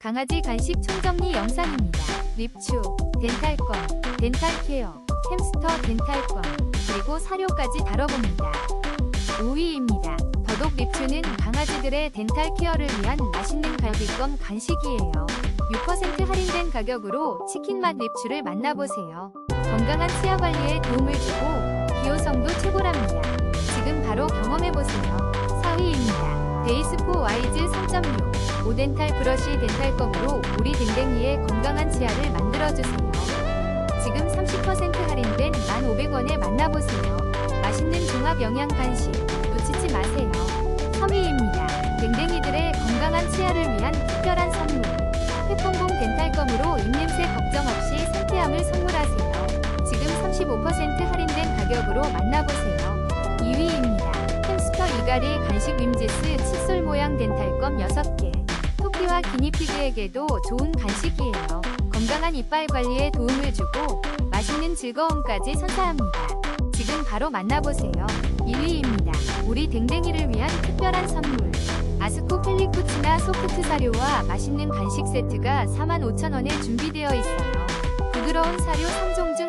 강아지 간식 총정리 영상입니다. 립추, 덴탈권, 덴탈케어, 햄스터 덴탈권, 그리고 사료까지 다뤄봅니다. 5위입니다. 더독 립추는 강아지들의 덴탈 케어를 위한 맛있는 갈비껌 간식이에요. 6% 할인된 가격으로 치킨맛 립추를 만나보세요. 건강한 치아 관리에 도움을 주고 기호성도 최고랍니다. 지금 바로 경험해보세요. 4위입니다. 데이스포 와이즈 3.6 오덴탈 브러쉬 덴탈껌으로 우리 댕댕이의 건강한 치아를 만들어주세요. 지금 30% 할인된 1,500원에 만나보세요. 맛있는 종합 영양 간식 놓치지 마세요. 3위입니다. 댕댕이들의 건강한 치아를 위한 특별한 선물. 페폰공 덴탈껌으로 입냄새 걱정 없이 상쾌함을 선물하세요. 지금 35% 할인된 가격으로 만나보세요. 2위입니다. 햄스터 이갈이 간식 림지스 칫솔 모양 덴탈껌 6개. 기니피그에게도 좋은 간식이에요. 건강한 이빨 관리에 도움을 주고 맛있는 즐거움까지 선사합니다. 지금 바로 만나보세요. 1위입니다. 우리 댕댕이를 위한 특별한 선물. 아스코 펠리쿠치나 소프트 사료와 맛있는 간식 세트가 45,000원에 준비되어 있어요. 부드러운 사료 3종 중